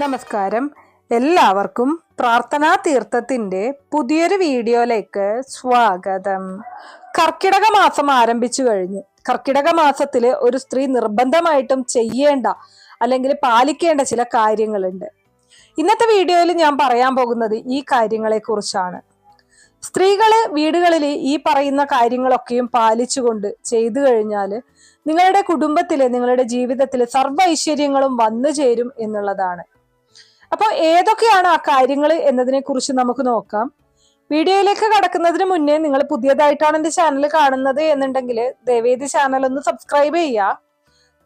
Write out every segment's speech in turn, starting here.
നമസ്കാരം. എല്ലാവർക്കും പ്രാർത്ഥനാ തീർത്ഥത്തിന്റെ പുതിയൊരു വീഡിയോയിലേക്ക് സ്വാഗതം. കർക്കിടക മാസം ആരംഭിച്ചു കഴിഞ്ഞു. കർക്കിടക മാസത്തിൽ ഒരു സ്ത്രീ നിർബന്ധമായിട്ടും ചെയ്യേണ്ട അല്ലെങ്കിൽ പാലിക്കേണ്ട ചില കാര്യങ്ങളുണ്ട്. ഇന്നത്തെ വീഡിയോയിൽ ഞാൻ പറയാൻ പോകുന്നത് ഈ കാര്യങ്ങളെ കുറിച്ചാണ് സ്ത്രീകൾ വീടുകളിൽ ഈ പറയുന്ന കാര്യങ്ങളൊക്കെയും പാലിച്ചുകൊണ്ട് ചെയ്തു കഴിഞ്ഞാൽ നിങ്ങളുടെ കുടുംബത്തിലെ നിങ്ങളുടെ ജീവിതത്തിലെ സർവ ഐശ്വര്യങ്ങളും വന്നു ചേരും എന്നുള്ളതാണ്. അപ്പോൾ ഏതൊക്കെയാണ് ആ കാര്യങ്ങൾ എന്നതിനെ കുറിച്ച് നമുക്ക് നോക്കാം. വീഡിയോയിലേക്ക് കടക്കുന്നതിന് മുന്നേ നിങ്ങൾ പുതിയതായിട്ടാണ് എന്റെ ചാനൽ കാണുന്നത് എന്നുണ്ടെങ്കിൽ ദയവേദി ചാനൽ ഒന്ന് സബ്സ്ക്രൈബ് ചെയ്യുക.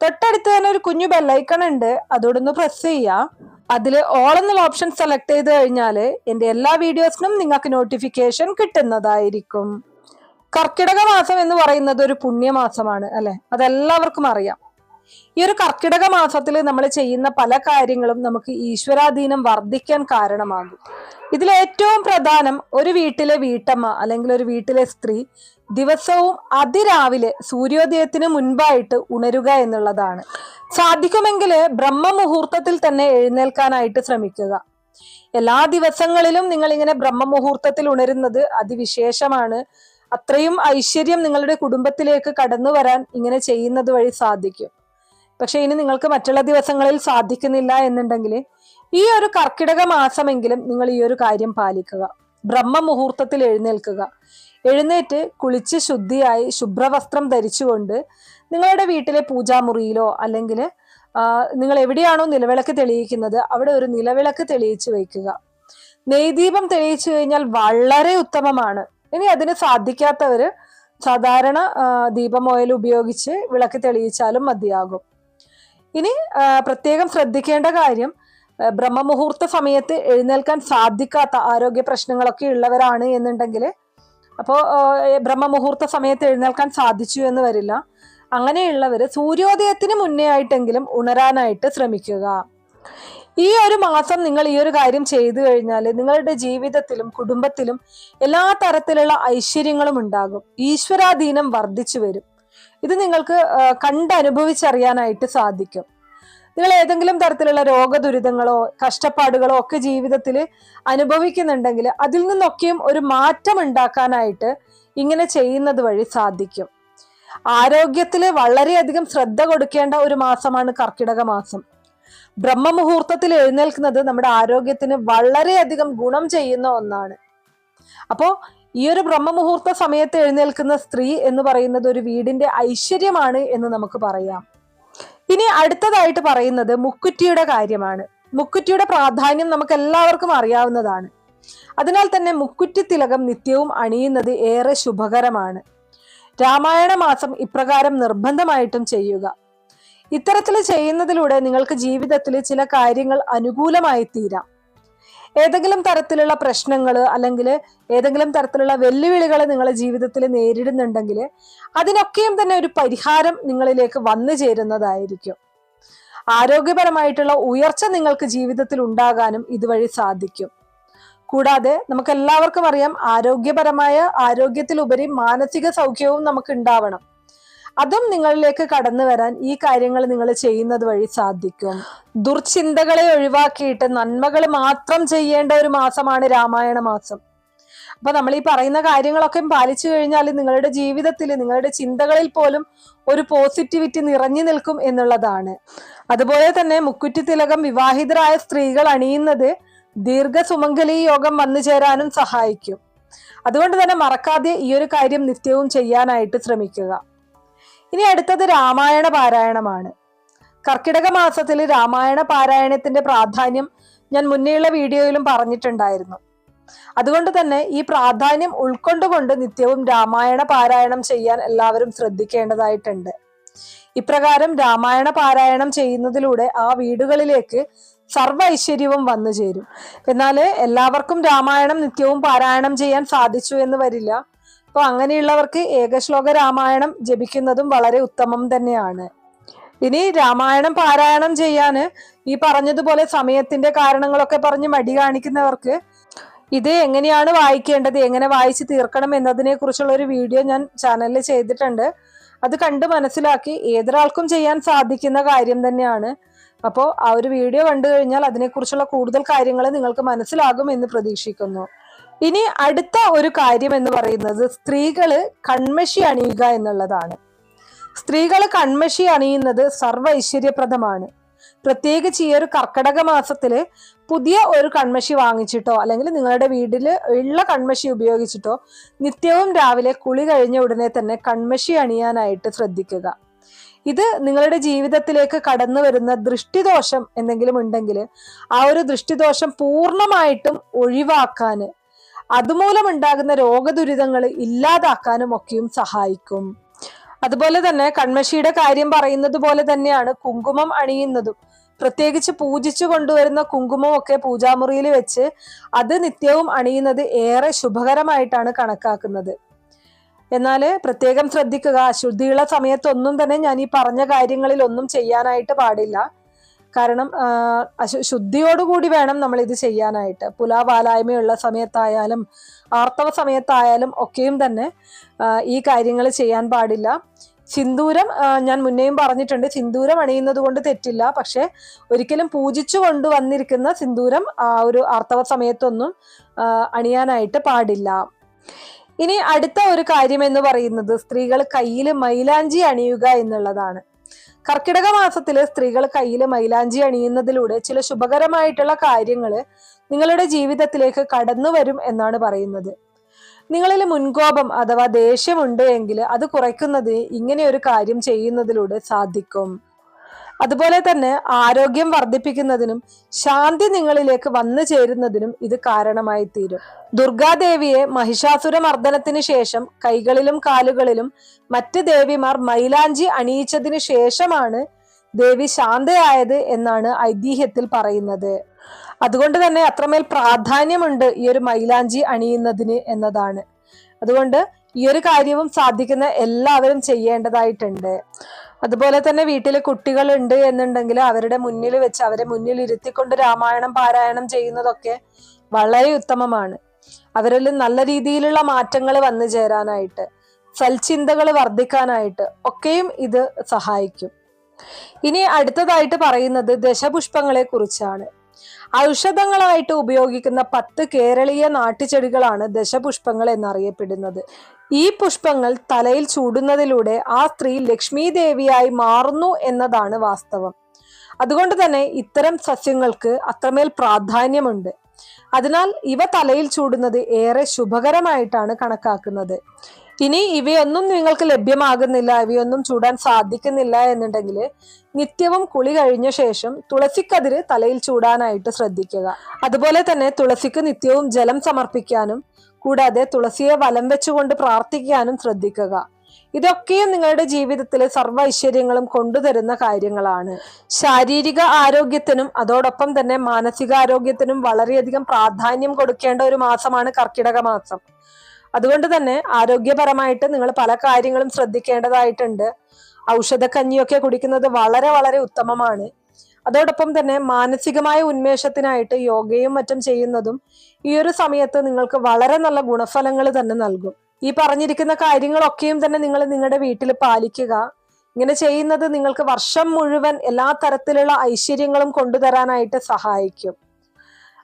തൊട്ടടുത്ത് തന്നെ ഒരു കുഞ്ഞു ബെല്ലൈക്കൺ ഉണ്ട്. അതോടൊന്ന് പ്രസ് ചെയ്യുക. അതിൽ ഓൾ എന്നുള്ള ഓപ്ഷൻ സെലക്ട് ചെയ്ത് കഴിഞ്ഞാൽ എന്റെ എല്ലാ വീഡിയോസിനും നിങ്ങൾക്ക് നോട്ടിഫിക്കേഷൻ കിട്ടുന്നതായിരിക്കും. കർക്കിടക മാസം എന്ന് പറയുന്നത് ഒരു പുണ്യമാസമാണ് അല്ലെ? അതെല്ലാവർക്കും അറിയാം. ഈ ഒരു കർക്കിടക മാസത്തിൽ നമ്മൾ ചെയ്യുന്ന പല കാര്യങ്ങളും നമുക്ക് ഈശ്വരാധീനം വർദ്ധിക്കാൻ കാരണമാകും. ഇതിൽ ഏറ്റവും പ്രധാനം ഒരു വീട്ടിലെ വീട്ടമ്മ അല്ലെങ്കിൽ ഒരു വീട്ടിലെ സ്ത്രീ ദിവസവും അതിരാവിലെ സൂര്യോദയത്തിന് മുൻപായിട്ട് ഉണരുക എന്നുള്ളതാണ്. സാധിക്കുമെങ്കിൽ ബ്രഹ്മമുഹൂർത്തത്തിൽ തന്നെ എഴുന്നേൽക്കാനായിട്ട് ശ്രമിക്കുക. എല്ലാ ദിവസങ്ങളിലും നിങ്ങൾ ഇങ്ങനെ ബ്രഹ്മമുഹൂർത്തത്തിൽ ഉണരുന്നത് അതിവിശേഷമാണ്. അത്രയും ഐശ്വര്യം നിങ്ങളുടെ കുടുംബത്തിലേക്ക് കടന്നു വരാൻ ഇങ്ങനെ ചെയ്യുന്നത് വഴി സാധിക്കും. പക്ഷെ ഇനി നിങ്ങൾക്ക് മറ്റുള്ള ദിവസങ്ങളിൽ സാധിക്കുന്നില്ല എന്നുണ്ടെങ്കിൽ ഈ ഒരു കർക്കിടക മാസമെങ്കിലും നിങ്ങൾ ഈ ഒരു കാര്യം പാലിക്കുക. ബ്രഹ്മ മുഹൂർത്തത്തിൽ എഴുന്നേൽക്കുക. എഴുന്നേറ്റ് കുളിച്ച് ശുദ്ധിയായി ശുഭ്രവസ്ത്രം ധരിച്ചുകൊണ്ട് നിങ്ങളുടെ വീട്ടിലെ പൂജാമുറിയിലോ അല്ലെങ്കിൽ നിങ്ങൾ എവിടെയാണോ നിലവിളക്ക് തെളിയിക്കുന്നത് അവിടെ ഒരു നിലവിളക്ക് തെളിയിച്ചു വയ്ക്കുക. നെയ്ദീപം തെളിയിച്ചു കഴിഞ്ഞാൽ വളരെ ഉത്തമമാണ്. ഇനി അതിന് സാധിക്കാത്തവര് സാധാരണ ദീപമോയിൽ ഉപയോഗിച്ച് വിളക്ക് തെളിയിച്ചാലും മതിയാകും. ഇനി പ്രത്യേകം ശ്രദ്ധിക്കേണ്ട കാര്യം ബ്രഹ്മമുഹൂർത്ത സമയത്ത് എഴുന്നേൽക്കാൻ സാധിക്കാത്ത ആരോഗ്യ പ്രശ്നങ്ങളൊക്കെ ഉള്ളവരാണ് എന്നുണ്ടെങ്കിൽ അപ്പോൾ ബ്രഹ്മമുഹൂർത്ത സമയത്ത് എഴുന്നേൽക്കാൻ സാധിച്ചു എന്ന് വരില്ല. അങ്ങനെയുള്ളവർ സൂര്യോദയത്തിന് മുന്നേ ആയിട്ടെങ്കിലും ഉണരാനായിട്ട് ശ്രമിക്കുക. ഈ ഒരു മാസം നിങ്ങൾ ഈ ഒരു കാര്യം ചെയ്തു കഴിഞ്ഞാൽ നിങ്ങളുടെ ജീവിതത്തിലും കുടുംബത്തിലും എല്ലാ തരത്തിലുള്ള ഐശ്വര്യങ്ങളും ഉണ്ടാകും. ഈശ്വരാധീനം വർദ്ധിച്ചു വരും. ഇത് നിങ്ങൾക്ക് കണ്ടനുഭവിച്ചറിയാനായിട്ട് സാധിക്കും. നിങ്ങൾ ഏതെങ്കിലും തരത്തിലുള്ള രോഗദുരിതങ്ങളോ കഷ്ടപ്പാടുകളോ ഒക്കെ ജീവിതത്തിൽ അനുഭവിക്കുന്നുണ്ടെങ്കിൽ അതിൽ നിന്നൊക്കെയും ഒരു മാറ്റം ഉണ്ടാക്കാനായിട്ട് ഇങ്ങനെ ചെയ്യുന്നത് വഴി സാധിക്കും. ആരോഗ്യത്തിൽ വളരെയധികം ശ്രദ്ധ കൊടുക്കേണ്ട ഒരു മാസമാണ് കർക്കിടക മാസം. ബ്രഹ്മമുഹൂർത്തത്തിൽ എഴുന്നേൽക്കുന്നത് നമ്മുടെ ആരോഗ്യത്തിന് വളരെയധികം ഗുണം ചെയ്യുന്ന ഒന്നാണ്. അപ്പോ ഈ ഒരു ബ്രഹ്മമുഹൂർത്ത സമയത്ത് എഴുന്നേൽക്കുന്ന സ്ത്രീ എന്ന് പറയുന്നത് ഒരു വീടിന്റെ ഐശ്വര്യമാണ് എന്ന് നമുക്ക് പറയാം. ഇനി അടുത്തതായിട്ട് പറയുന്നത് മുക്കുറ്റിയുടെ കാര്യമാണ്. മുക്കുറ്റിയുടെ പ്രാധാന്യം നമുക്ക് എല്ലാവർക്കും അറിയാവുന്നതാണ്. അതിനാൽ തന്നെ മുക്കുറ്റി തിലകം നിത്യവും അണിയുന്നത് ഏറെ ശുഭകരമാണ്. രാമായണ മാസം ഇപ്രകാരം നിർബന്ധമായിട്ടും ചെയ്യുക. ഇത്തരത്തിൽ ചെയ്യുന്നതിലൂടെ നിങ്ങൾക്ക് ജീവിതത്തിൽ ചില കാര്യങ്ങൾ അനുകൂലമായി തീരാം ഏതെങ്കിലും തരത്തിലുള്ള പ്രശ്നങ്ങൾ അല്ലെങ്കിൽ ഏതെങ്കിലും തരത്തിലുള്ള വെല്ലുവിളികൾ നിങ്ങളുടെ ജീവിതത്തിൽ നേരിടുന്നുണ്ടെങ്കിൽ അതിനൊക്കെയും തന്നെ ഒരു പരിഹാരം നിങ്ങളിലേക്ക് വന്നു ചേരുന്നതായിരിക്കും. ആരോഗ്യപരമായിട്ടുള്ള ഉയർച്ച നിങ്ങൾക്ക് ജീവിതത്തിൽ ഉണ്ടാകാനും ഇതുവഴി സാധിക്കും. കൂടാതെ നമുക്ക് എല്ലാവർക്കും അറിയാം ആരോഗ്യപരമായ ആരോഗ്യത്തിലുപരി മാനസിക സൗഖ്യവും നമുക്ക് ഉണ്ടാവണം. അതും നിങ്ങളിലേക്ക് കടന്നു വരാൻ ഈ കാര്യങ്ങൾ നിങ്ങൾ ചെയ്യുന്നത് വഴി സാധിക്കും. ദുർചിന്തകളെ ഒഴിവാക്കിയിട്ട് നന്മകൾ മാത്രം ചെയ്യേണ്ട ഒരു മാസമാണ് രാമായണ മാസം. അപ്പൊ നമ്മൾ ഈ പറയുന്ന കാര്യങ്ങളൊക്കെ പാലിച്ചു കഴിഞ്ഞാൽ നിങ്ങളുടെ ജീവിതത്തിൽ നിങ്ങളുടെ ചിന്തകളിൽ പോലും ഒരു പോസിറ്റിവിറ്റി നിറഞ്ഞു നിൽക്കും എന്നുള്ളതാണ്. അതുപോലെ തന്നെ മുക്കുറ്റി തിലകം വിവാഹിതരായ സ്ത്രീകൾ അണിയുന്നത് ദീർഘസുമംഗലി യോഗം വന്നു ചേരാനും സഹായിക്കും. അതുകൊണ്ട് തന്നെ മറക്കാതെ ഈ ഒരു കാര്യം നിത്യവും ചെയ്യാനായിട്ട് ശ്രമിക്കുക. ഇനി അടുത്തത് രാമായണ പാരായണമാണ്. കർക്കിടക മാസത്തിൽ രാമായണ പാരായണത്തിന്റെ പ്രാധാന്യം ഞാൻ മുന്നേയുള്ള വീഡിയോയിലും പറഞ്ഞിട്ടുണ്ടായിരുന്നു. അതുകൊണ്ട് തന്നെ ഈ പ്രാധാന്യം ഉൾക്കൊണ്ടുകൊണ്ട് നിത്യവും രാമായണ പാരായണം ചെയ്യാൻ എല്ലാവരും ശ്രദ്ധിക്കേണ്ടതായിട്ടുണ്ട്. ഇപ്രകാരം രാമായണ പാരായണം ചെയ്യുന്നതിലൂടെ ആ വീടുകളിലേക്ക് സർവ ഐശ്വര്യവും വന്നു ചേരും എന്നാൽ എല്ലാവർക്കും രാമായണം നിത്യവും പാരായണം ചെയ്യാൻ സാധിച്ചു എന്ന് വരില്ല. അപ്പോൾ അങ്ങനെയുള്ളവർക്ക് ഏകശ്ലോക രാമായണം ജപിക്കുന്നതും വളരെ ഉത്തമം തന്നെയാണ്. ഇനി രാമായണം പാരായണം ചെയ്യാന് ഈ പറഞ്ഞതുപോലെ സമയത്തിന്റെ കാരണങ്ങളൊക്കെ പറഞ്ഞ് മടി കാണിക്കുന്നവർക്ക് ഇത് എങ്ങനെയാണ് വായിക്കേണ്ടത് എങ്ങനെ വായിച്ച് തീർക്കണം എന്നതിനെ കുറിച്ചുള്ള ഒരു വീഡിയോ ഞാൻ ചാനലിൽ ചെയ്തിട്ടുണ്ട്. അത് കണ്ട് മനസ്സിലാക്കി ഏതൊരാൾക്കും ചെയ്യാൻ സാധിക്കുന്ന കാര്യം തന്നെയാണ്. അപ്പോൾ ആ ഒരു വീഡിയോ കണ്ടു കഴിഞ്ഞാൽ അതിനെക്കുറിച്ചുള്ള കൂടുതൽ കാര്യങ്ങൾ നിങ്ങൾക്ക് മനസ്സിലാകും എന്ന് പ്രതീക്ഷിക്കുന്നു. ഇനി അടുത്ത ഒരു കാര്യം എന്ന് പറയുന്നത് സ്ത്രീകൾ കൺമഷി അണിയുക എന്നുള്ളതാണ്. സ്ത്രീകൾ കൺമഷി അണിയുന്നത് സർവ ഐശ്വര്യപ്രദമാണ്. പ്രത്യേകിച്ച് ഈ ഒരു കർക്കടക മാസത്തിൽ പുതിയ ഒരു കൺമഷി വാങ്ങിച്ചിട്ടോ അല്ലെങ്കിൽ നിങ്ങളുടെ വീട്ടിൽ ഉള്ള കൺമഷി ഉപയോഗിച്ചിട്ടോ നിത്യവും രാവിലെ കുളി കഴിഞ്ഞ ഉടനെ തന്നെ കൺമഷി അണിയാനായിട്ട് ശ്രദ്ധിക്കുക. ഇത് നിങ്ങളുടെ ജീവിതത്തിലേക്ക് കടന്നു വരുന്ന ദൃഷ്ടിദോഷം എന്തെങ്കിലും ഉണ്ടെങ്കിൽ ആ ഒരു ദൃഷ്ടിദോഷം പൂർണമായിട്ടും ഒഴിവാക്കാന് അതുമൂലം ഉണ്ടാകുന്ന രോഗദുരിതങ്ങൾ ഇല്ലാതാക്കാനും ഒക്കെയും സഹായിക്കും. അതുപോലെ തന്നെ കൺമഷിയുടെ കാര്യം പറയുന്നത് പോലെ തന്നെയാണ് കുങ്കുമം അണിയുന്നതും. പ്രത്യേകിച്ച് പൂജിച്ചു കൊണ്ടുവരുന്ന കുങ്കുമം ഒക്കെ പൂജാമുറിയിൽ വെച്ച് അത് നിത്യവും അണിയുന്നത് ഏറെ ശുഭകരമായിട്ടാണ് കണക്കാക്കുന്നത്. എന്നാൽ പ്രത്യേകം ശ്രദ്ധിക്കുക അശുദ്ധിയുള്ള സമയത്തൊന്നും തന്നെ ഞാൻ ഈ പറഞ്ഞ കാര്യങ്ങളിൽ ഒന്നും ചെയ്യാനായിട്ട് പാടില്ല. കാരണം ശുദ്ധിയോടുകൂടി വേണം നമ്മൾ ഇത് ചെയ്യാനായിട്ട്. പുലാവാലായ്മയുള്ള സമയത്തായാലും ആർത്തവ സമയത്തായാലും ഒക്കെയും തന്നെ ഈ കാര്യങ്ങൾ ചെയ്യാൻ പാടില്ല. സിന്ദൂരം ഞാൻ മുന്നേയും പറഞ്ഞിട്ടുണ്ട്. സിന്ദൂരം അണിയുന്നത് കൊണ്ട് തെറ്റില്ല. പക്ഷെ ഒരിക്കലും പൂജിച്ചു കൊണ്ടുവന്നിരിക്കുന്ന സിന്ദൂരം ആ ഒരു ആർത്തവ സമയത്തൊന്നും അണിയാനായിട്ട് പാടില്ല. ഇനി അടുത്ത ഒരു കാര്യം എന്ന് പറയുന്നത് സ്ത്രീകൾ കയ്യിൽ മൈലാഞ്ചി അണിയുക എന്നുള്ളതാണ്. കർക്കിടക മാസത്തിലെ സ്ത്രീകൾ കയ്യിൽ മൈലാഞ്ചി അണിയുന്നതിലൂടെ ചില ശുഭകരമായിട്ടുള്ള കാര്യങ്ങൾ നിങ്ങളുടെ ജീവിതത്തിലേക്ക് കടന്നു വരും എന്നാണ് പറയുന്നത്. നിങ്ങളിൽ മുൻകോപം അഥവാ ദേഷ്യമുണ്ട് എങ്കിൽ അത് കുറയ്ക്കുന്നത് ഇങ്ങനെ ഒരു കാര്യം ചെയ്യുന്നതിലൂടെ സാധിക്കും. അതുപോലെ തന്നെ ആരോഗ്യം വർദ്ധിപ്പിക്കുന്നതിനും ശാന്തി നിങ്ങളിലേക്ക് വന്നു ചേരുന്നതിനും ഇത് കാരണമായി തീരും ദുർഗാദേവിയെ മഹിഷാസുര മർദ്ദനത്തിന് ശേഷം കൈകളിലും കാലുകളിലും മറ്റ് ദേവിമാർ മൈലാഞ്ചി അണിയിച്ചതിന് ശേഷമാണ് ദേവി ശാന്തയായത് എന്നാണ് ഐതിഹ്യത്തിൽ പറയുന്നത്. അതുകൊണ്ട് തന്നെ അത്രമേൽ പ്രാധാന്യമുണ്ട് ഈ ഒരു മൈലാഞ്ചി അണിയുന്നതിന് എന്നതാണ്. അതുകൊണ്ട് ഈ ഒരു കാര്യവും സാധിക്കുന്ന എല്ലാവരും ചെയ്യേണ്ടതായിട്ടുണ്ട്. അതുപോലെ തന്നെ വീട്ടിൽ കുട്ടികളുണ്ട് എന്നുണ്ടെങ്കിൽ അവരുടെ മുന്നിൽ വെച്ച് അവരെ മുന്നിൽ ഇരുത്തിക്കൊണ്ട് രാമായണം പാരായണം ചെയ്യുന്നതൊക്കെ വളരെ ഉത്തമമാണ്. അവരിൽ നല്ല രീതിയിലുള്ള മാറ്റങ്ങൾ വന്നു ചേരാനായിട്ട് സൽചിന്തകൾ വർദ്ധിക്കാനായിട്ട് ഒക്കെയും ഇത് സഹായിക്കും. ഇനി അടുത്തതായിട്ട് പറയുന്നത് ദശപുഷ്പങ്ങളെ കുറിച്ചാണ്. ഔഷധങ്ങളായിട്ട് ഉപയോഗിക്കുന്ന പത്ത് കേരളീയ നാട്ടുചെടികളാണ് ദശപുഷ്പങ്ങൾ എന്നറിയപ്പെടുന്നത്. ഈ പുഷ്പങ്ങൾ തലയിൽ ചൂടുന്നതിലൂടെ ആ സ്ത്രീ ലക്ഷ്മി ദേവിയായി മാറുന്നു എന്നതാണ് വാസ്തവം. അതുകൊണ്ട് തന്നെ ഇത്തരം സസ്യങ്ങൾക്ക് അത്രമേൽ പ്രാധാന്യമുണ്ട്. അതിനാൽ ഇവ തലയിൽ ചൂടുന്നത് ഏറെ ശുഭകരമായിട്ടാണ് കണക്കാക്കുന്നത്. ഇനി ഇവയൊന്നും നിങ്ങൾക്ക് ലഭ്യമാകുന്നില്ല ഇവയൊന്നും ചൂടാൻ സാധിക്കുന്നില്ല എന്നുണ്ടെങ്കിൽ നിത്യവും കുളി കഴിഞ്ഞ ശേഷം തുളസിക്കതിര് തലയിൽ ചൂടാനായിട്ട് ശ്രദ്ധിക്കുക. അതുപോലെ തന്നെ തുളസിക്ക് നിത്യവും ജലം സമർപ്പിക്കാനും കൂടാതെ തുളസിയെ വലം വെച്ചുകൊണ്ട് പ്രാർത്ഥിക്കാനും ശ്രദ്ധിക്കുക. ഇതൊക്കെയും നിങ്ങളുടെ ജീവിതത്തിൽ സർവ ഐശ്വര്യങ്ങളും കൊണ്ടുതരുന്ന കാര്യങ്ങളാണ്. ശാരീരിക ആരോഗ്യത്തിനും അതോടൊപ്പം തന്നെ മാനസികാരോഗ്യത്തിനും വളരെയധികം പ്രാധാന്യം കൊടുക്കേണ്ട ഒരു മാസമാണ് കർക്കിടക മാസം. അതുകൊണ്ട് തന്നെ ആരോഗ്യപരമായിട്ട് നിങ്ങൾ പല കാര്യങ്ങളും ശ്രദ്ധിക്കേണ്ടതായിട്ടുണ്ട്. ഔഷധക്കഞ്ഞിയൊക്കെ കുടിക്കുന്നത് വളരെ വളരെ ഉത്തമമാണ്. അതോടൊപ്പം തന്നെ മാനസികമായ ഉന്മേഷത്തിനായിട്ട് യോഗയും മറ്റും ചെയ്യുന്നതും ഈ ഒരു സമയത്ത് നിങ്ങൾക്ക് വളരെ നല്ല ഗുണഫലങ്ങൾ തന്നെ നൽകും. ഈ പറഞ്ഞിരിക്കുന്ന കാര്യങ്ങളൊക്കെയും തന്നെ നിങ്ങൾ നിങ്ങളുടെ വീട്ടിൽ പാലിക്കുക. ഇങ്ങനെ ചെയ്യുന്നത് നിങ്ങൾക്ക് വർഷം മുഴുവൻ എല്ലാ തരത്തിലുള്ള ഐശ്വര്യങ്ങളും കൊണ്ടുതരാനായിട്ട് സഹായിക്കും.